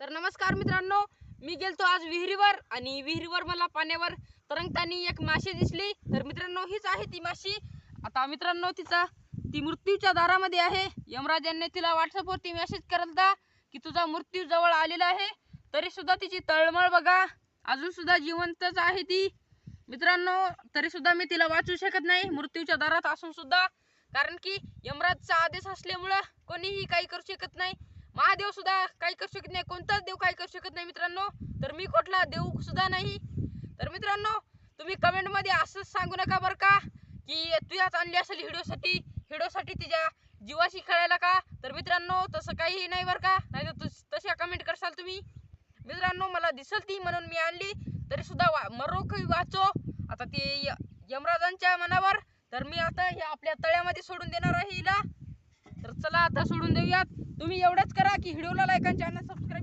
तर नमस्कार मित्रांनो मी गेलतो आज विहिरीवर आणि विहिरीवर मला पाण्यावर तरंगताना एक माशी दिसली. तर मित्रांनो हीच आहे ती माशी. आता मित्रांनो तिचा ती मृत्यूच्या दारामध्ये आहे. यमराज यांनी तिला व्हॉट्सअपवरती मेसेज करता की तुझा मृत्यू जवळ आलेला आहे. तरी सुद्धा तिची तळमळ बघा. अजून सुद्धा जिवंतच आहे ती. मित्रांनो तरी सुद्धा मी तिला वाचू शकत नाही मृत्यूच्या दारात असून सुद्धा. कारण की यमराजचा आदेश असल्यामुळं कोणीही काही करू शकत नाही. महादेव सुद्धा काही करू शकत नाही. कोणताच देव काही करू शकत नाही मित्रांनो. तर मी कुठला देव सुद्धा नाही. तर मित्रांनो तुम्ही कमेंटमध्ये असंच सांगू नका बरं का की तुझ्याच आणली असेल हिडोसाठी हिडोसाठी तिच्या जीवाशी खेळायला का? तर मित्रांनो तसं काहीही नाही बरं का. नाही तर तशा कमेंट करसाल तुम्ही. मित्रांनो मला दिसल ती म्हणून मी आणली. तरी सुद्धा वा मरो काही वाचो. आता ते य- यमराजांच्या मनावर. तर मी आता हे आपल्या तळ्यामध्ये सोडून देणार आहे हिला. चला आता सोडून देऊयात. तुम्ही एवढंच करा की व्हिडिओला लाईक आणि चॅनल सबस्क्राईब करा.